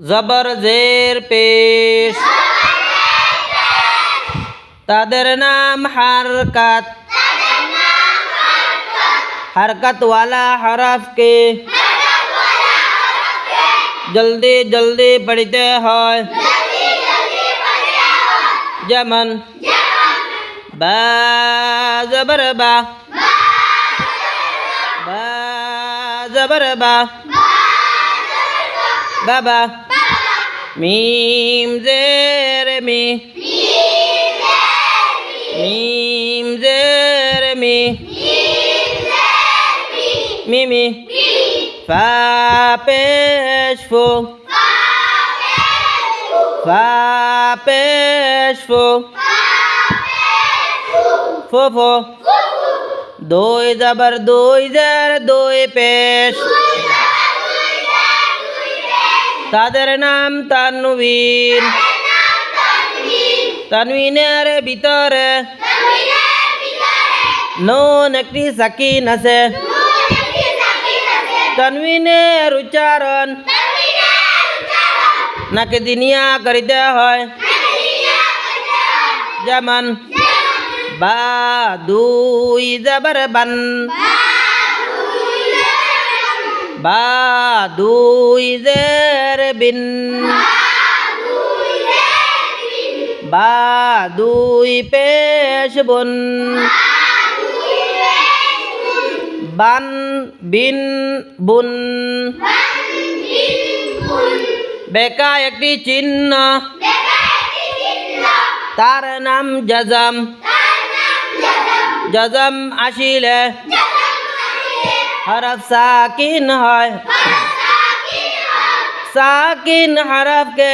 জবর জের পেশ তাদের নাম হারকাত हरकत वाला हरफ के जल्दी जल्दी पढ़ते हैं जमन बा जबर बा बा जबर बा बाबा Mim Jeremy. Mim fa Mimi. Fá pesfo. Fá pesfo. Fofo. Dois abar dois era dois pés. তাদের নাম তানবীর তানবিনের ভিতরে নুন একটি সাকিন আছে। তানবিনের উচ্চারণ নাকে দিনিয়া করিতে হয়? যেমন, বা দুই জবর বান। বা দুই জের বিন। বা দুই পেশ বন। বান বিন বুন। বেকা একটি চিহ্ন। তার নাম জজম। জজম আসিলে। হরফ সাকিন হয়। साकिन हरफ के